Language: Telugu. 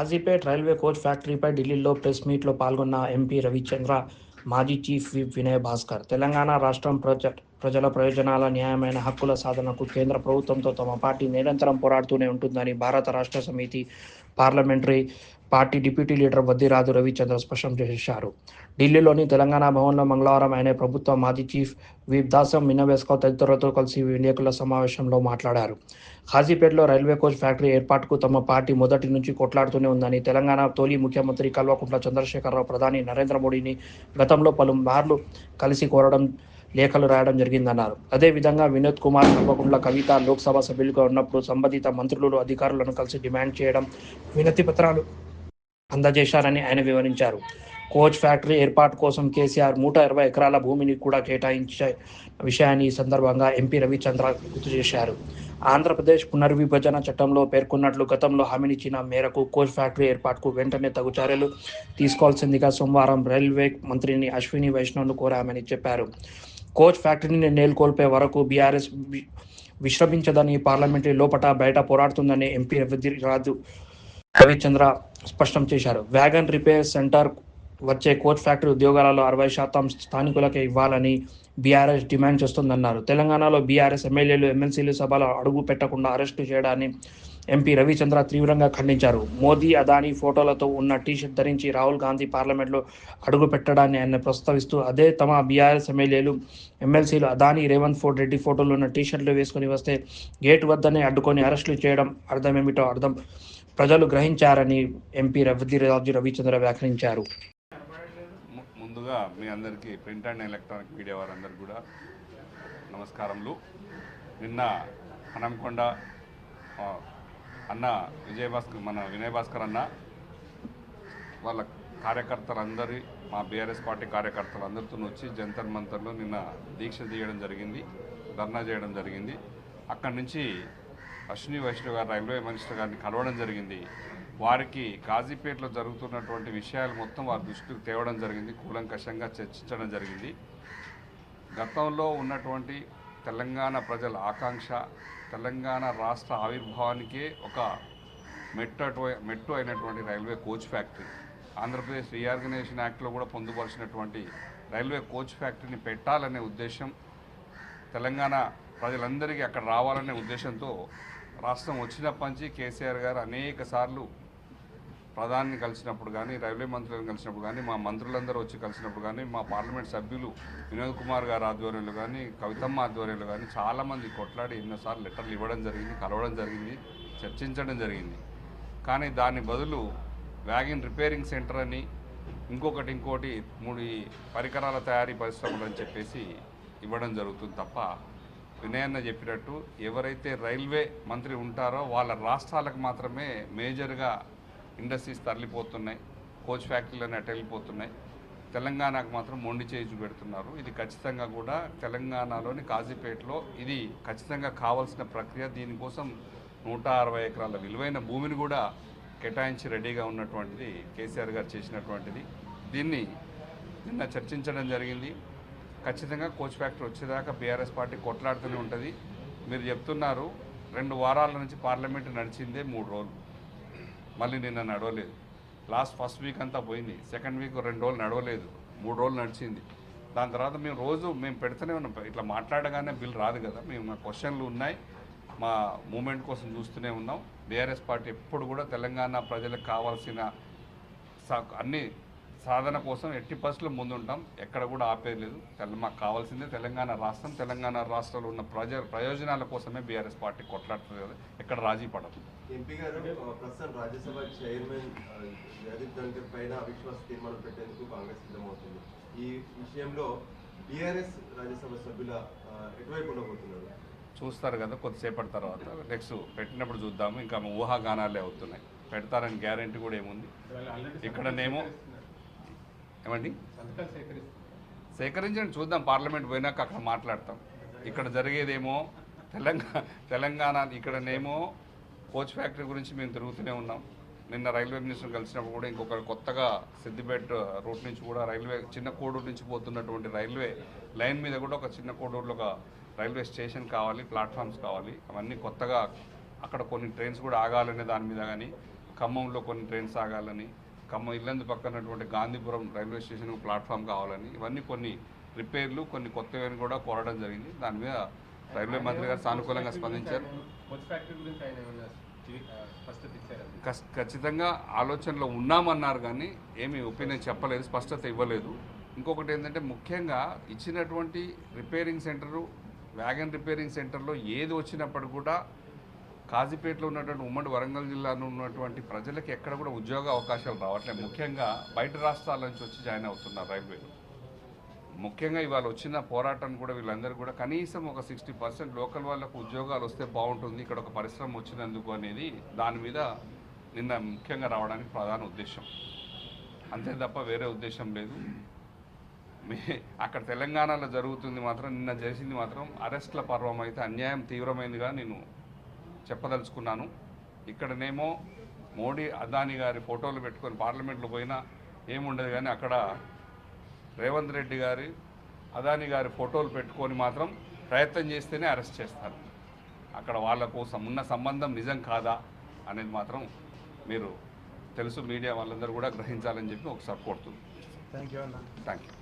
హాజీపేట్ రైల్వే కోచ్ ఫ్యాక్టరీపై ఢిల్లీలో ప్రెస్ మీట్లో పాల్గొన్న ఎంపీ రవిచంద్ర మాజీ చీఫ్ విప్ వినయ్ భాస్కర్. తెలంగాణ రాష్ట్రం ప్రాజెక్ట్ ప్రజల ప్రయోజనాల న్యాయమైన హక్కుల సాధనకు కేంద్ర ప్రభుత్వంతో తమ పార్టీ నిరంతరం పోరాడుతూనే ఉంటుందని Bharat Rashtra Samithi parliamentary party deputy leader Vaddiraju Ravichandra స్పష్టం చేశారు. ఢిల్లీలోని తెలంగాణ భవన్లో మంగళవారం ఆయన ప్రభుత్వ మాజీ చీఫ్ విప్ దాసం మినవేస్కో తదితరులతో కలిసి విలేకరుల సమావేశంలో మాట్లాడారు. హాజీపేటలో రైల్వే కోచ్ ఫ్యాక్టరీ ఏర్పాటుకు తమ పార్టీ మొదటి నుంచి కొట్లాడుతూనే ఉందని తెలంగాణ తొలి ముఖ్యమంత్రి కల్వకుంట్ల చంద్రశేఖరరావు ప్రధాని నరేంద్ర మోడీని గతంలో పలుమార్లు కలిసి కోరడం లేఖలు రాయడం జరిగిందన్నారు. అదేవిధంగా వినోద్ కుమార్ కల్వకుంట్ల కవిత లోక్సభ సభ్యులుగా ఉన్నప్పుడు సంబంధిత మంత్రులు అధికారులను కలిసి డిమాండ్ చేయడం వినతి పత్రాలు అందజేశారని ఆయన వివరించారు. కోచ్ ఫ్యాక్టరీ ఏర్పాటు కోసం కేసీఆర్ నూట ఇరవై ఎకరాల భూమిని కూడా కేటాయించే విషయాన్ని ఈ సందర్భంగా ఎంపీ రవిచంద్ర గుర్తు చేశారు. ఆంధ్రప్రదేశ్ పునర్విభజన చట్టంలో పేర్కొన్నట్లు గతంలో హామీనిచ్చిన మేరకు కోచ్ ఫ్యాక్టరీ ఏర్పాటుకు వెంటనే తగు చర్యలు తీసుకోవాల్సిందిగా సోమవారం రైల్వే మంత్రిని అశ్విని వైష్ణవ్ను కోరామని చెప్పారు. కోచ్ ఫ్యాక్టరీని నెలకొల్పే వరకు బీఆర్ఎస్ విశ్రమించదని పార్లమెంటరీ లోపట బయట పోరాడుతుందని ఎంపీ రాజు రవిచంద్ర స్పష్టం చేశారు. వ్యాగన్ రిపేర్ సెంటర్ వచ్చే కోచ్ ఫ్యాక్టరీ ఉద్యోగాలలో అరవై శాతం స్థానికులకే ఇవ్వాలని బీఆర్ఎస్ డిమాండ్ చేస్తుందన్నారు. తెలంగాణలో బీఆర్ఎస్ ఎమ్మెల్యేలు ఎమ్మెల్సీలు సభలో అడుగు పెట్టకుండా అరెస్టు చేయడాన్ని ఎంపీ రవిచంద్ర తీవ్రంగా ఖండించారు. మోదీ అదానీ ఫోటోలతో ఉన్న టీషర్ట్ ధరించి రాహుల్ గాంధీ పార్లమెంట్లో అడుగు పెట్టడాన్ని ఆయన ప్రస్తావిస్తూ అదే తమ బీఆర్ఎస్ ఎమ్మెల్యేలు ఎమ్మెల్సీలు అదానీ రేవంత్ ఫోర్డ్ రెడ్డి ఫోటోలు ఉన్న టీషర్ట్లు వేసుకుని వస్తే గేట్ వద్దనే అడ్డుకొని అరెస్టులు చేయడం అర్థమేమిటో అర్థం ప్రజలు గ్రహించారని ఎంపీ రవిరాజు రవిచంద్ర వ్యాఖ్యానించారు. ముందుగా మీ అందరికీ ప్రింట్ అండ్ ఎలక్ట్రానిక్ మీడియా వారందరికీ కూడా నమస్కారములు. నిన్న హనంకొండ అన్న విజయభాస్కర్ మన వినయ్ భాస్కర్ అన్న వాళ్ళ కార్యకర్తలందరి మా బీఆర్ఎస్ పార్టీ కార్యకర్తలందరితో వచ్చి జంతర్ మంతర్లో నిన్న దీక్ష తీయడం జరిగింది ధర్నా చేయడం జరిగింది. అక్కడి నుంచి అశ్విని వైష్ణవ్ గారు రైల్వే మినిస్టర్ గారిని కలవడం జరిగింది. వారికి కాజీపేటలో జరుగుతున్నటువంటి విషయాలు మొత్తం వారి దృష్టికి తేవడం జరిగింది కూలంకషంగా చర్చించడం జరిగింది. గతంలో ఉన్నటువంటి తెలంగాణ ప్రజల ఆకాంక్ష తెలంగాణ రాష్ట్ర ఆవిర్భావానికే ఒక మెట్టు మెట్టు అయినటువంటి railway coach factory. Andhra Pradesh reorganisation యాక్ట్లో కూడా పొందుపరిచినటువంటి రైల్వే కోచ్ ఫ్యాక్టరీని పెట్టాలనే ఉద్దేశం తెలంగాణ ప్రజలందరికీ అక్కడ రావాలనే ఉద్దేశంతో రాష్ట్రం వచ్చినప్పటి నుంచి కేసీఆర్ గారు అనేక సార్లు ప్రధాని కలిసినప్పుడు కానీ రైల్వే మంత్రులను కలిసినప్పుడు కానీ మా మంత్రులందరూ వచ్చి కలిసినప్పుడు కానీ మా పార్లమెంట్ సభ్యులు వినోద్ కుమార్ గారు ఆధ్వర్యంలో కానీ కవితమ్మ ఆధ్వర్యంలో కానీ చాలామంది కొట్లాడి ఎన్నోసార్లు లెటర్లు ఇవ్వడం జరిగింది కలవడం జరిగింది చర్చించడం జరిగింది. కానీ దాని బదులు వ్యాగిన్ రిపేరింగ్ సెంటర్ అని ఇంకొకటి ఇంకోటి మూడు పరికరాల తయారీ పరిశ్రమలు అని చెప్పేసి ఇవ్వడం జరుగుతుంది తప్ప వినయన్న చెప్పినట్టు ఎవరైతే రైల్వే మంత్రి ఉంటారో వాళ్ళ రాష్ట్రాలకు మాత్రమే మేజర్గా ఇండస్ట్రీస్ తరలిపోతున్నాయి కోచ్ ఫ్యాక్టరీలు అటెళ్ళిపోతున్నాయి తెలంగాణకు మాత్రం మొండి చేయి పెడుతున్నారు ఇది ఖచ్చితంగా కూడా తెలంగాణలోని కాజీపేటలో ఇది ఖచ్చితంగా కావాల్సిన ప్రక్రియ. దీనికోసం నూట అరవై ఎకరాల విలువైన భూమిని కూడా కేటాయించి రెడీగా ఉన్నటువంటిది కేసీఆర్ గారు చేసినటువంటిది. దీన్ని నిన్న చర్చించడం జరిగింది. ఖచ్చితంగా కోచ్ ఫ్యాక్టరీ వచ్చేదాకా బీఆర్ఎస్ పార్టీ కొట్లాడుతూనే ఉంటుంది. మీరు చెప్తున్నారు రెండు వారాల నుంచి పార్లమెంట్ నడిచిందే మూడు రోజులు. మళ్ళీ నిన్న నడవలేదు. లాస్ట్ ఫస్ట్ వీక్ అంతా పోయింది. సెకండ్ వీక్ రెండు రోజులు నడవలేదు. మూడు రోజులు నడిచింది. దాని తర్వాత మేము రోజు మేము పెడుతూనే ఉన్నాం. ఇట్లా మాట్లాడగానే బిల్ రాదు కదా. మేము మా క్వశ్చన్లు ఉన్నాయి. మా మూమెంట్ కోసం చూస్తూనే ఉన్నాం. బీఆర్ఎస్ పార్టీ ఎప్పుడు కూడా తెలంగాణ ప్రజలకు కావాల్సిన సా- అన్ని సాధన కోసం ఎట్టి పరిస్థితుల్లో ముందుంటాం. ఎక్కడ కూడా ఆపేది లేదు తెల మాకు కావాల్సిందే తెలంగాణ రాష్ట్రం. తెలంగాణ రాష్ట్రంలో ఉన్న ప్రజ ప్రయోజనాల కోసమే బీఆర్ఎస్ పార్టీ కొట్లాడుతుంది కదా. ఎక్కడ రాజీ పడదు. ఎంపీ గారు ప్రస్తుతం రాజ్యసభ చైర్మన్ జగదీప్ ధన్కర్ పైన అవిశ్వాస తీర్మానం పెట్టేందుకు కాంగ్రెస్ సిద్ధమవుతుంది. ఈ విషయంలో బీఆర్ఎస్ రాజ్యసభ సభ్యుల ఎటువైపు ఉండబోతున్నారు? చూస్తారు కదా కొద్దిసేపటి తర్వాత. నెక్స్ట్ పెట్టినప్పుడు చూద్దాము. ఇంకా ఊహాగానాలే అవుతున్నాయి. పెడతారని గ్యారంటీ కూడా ఏముంది? ఇక్కడనేమో ఏమండి? సేకరించండి చూద్దాం. పార్లమెంట్ పోయినాక అక్కడ మాట్లాడతాం. ఇక్కడ జరిగేదేమో తెలంగాణ తెలంగాణ ఇక్కడనేమో కోచ్ ఫ్యాక్టరీ గురించి మేము తిరుగుతూనే ఉన్నాం. నిన్న రైల్వే మినిస్టర్ కలిసినప్పుడు కూడా ఇంకొక కొత్తగా సిద్దిపేట రూట్ నుంచి కూడా రైల్వే చిన్న కోడూరు నుంచి పోతున్నటువంటి రైల్వే లైన్ మీద కూడా ఒక చిన్న కోడూరులో ఒక రైల్వే స్టేషన్ కావాలి ప్లాట్ఫామ్స్ కావాలి. అవన్నీ కొత్తగా అక్కడ కొన్ని ట్రైన్స్ కూడా ఆగాలనే దాని మీద కానీ ఖమ్మంలో కొన్ని ట్రైన్స్ ఆగాలని ఖమ్మం ఇల్లందు పక్కనటువంటి గాంధీపురం రైల్వే స్టేషన్ ప్లాట్ఫామ్ కావాలని ఇవన్నీ కొన్ని రిపేర్లు కొన్ని కొత్తవి కూడా కోరడం జరిగింది. దాని మీద రైల్వే మంత్రి గారు సానుకూలంగా స్పందించారు. ఖచ్చితంగా ఆలోచనలో ఉన్నామన్నారు కానీ ఏమీ ఒపీనియన్ చెప్పలేదు స్పష్టత ఇవ్వలేదు. ఇంకొకటి ఏంటంటే ముఖ్యంగా ఇచ్చినటువంటి రిపేరింగ్ సెంటరు వ్యాగన్ రిపేరింగ్ సెంటర్లో ఏది వచ్చినప్పుడు కూడా కాజీపేటలో ఉన్నటువంటి ఉమ్మడి వరంగల్ జిల్లాలో ఉన్నటువంటి ప్రజలకు ఎక్కడ కూడా ఉద్యోగ అవకాశాలు రావట్లేదు. ముఖ్యంగా బయట రాష్ట్రాల నుంచి వచ్చి జాయిన్ అవుతున్నారు రైల్వేలు. ముఖ్యంగా ఇవాళ వచ్చిన పోరాటం కూడా వీళ్ళందరూ కూడా కనీసం ఒక సిక్స్టీ పర్సెంట్ లోకల్ వాళ్ళకు ఉద్యోగాలు వస్తే బాగుంటుంది ఇక్కడ ఒక పరిశ్రమ వచ్చినందుకు అనేది దాని మీద నిన్న ముఖ్యంగా రావడానికి ప్రధాన ఉద్దేశం. అంతే తప్ప వేరే ఉద్దేశం లేదు. అక్కడ తెలంగాణలో జరుగుతుంది మాత్రం నిన్న చేసింది మాత్రం అరెస్ట్ల పర్వం అయితే అన్యాయం తీవ్రమైనదిగా నేను చెప్పదలుచుకున్నాను. ఇక్కడనేమో మోడీ అదాని గారి ఫోటోలు పెట్టుకొని పార్లమెంట్లో పోయినా ఏముండదు కానీ అక్కడ రేవంత్ రెడ్డి గారి అదాని గారి ఫోటోలు పెట్టుకొని మాత్రం ప్రయత్నం చేస్తేనే అరెస్ట్ చేస్తారు. అక్కడ వాళ్ళ కోసం ఉన్న సంబంధం నిజం కాదా అనేది మాత్రం మీరు తెలుసు మీడియా వాళ్ళందరూ కూడా గ్రహించాలని చెప్పి ఒకసారి కోరుతుంది థ్యాంక్ యూ అన్న. Thank you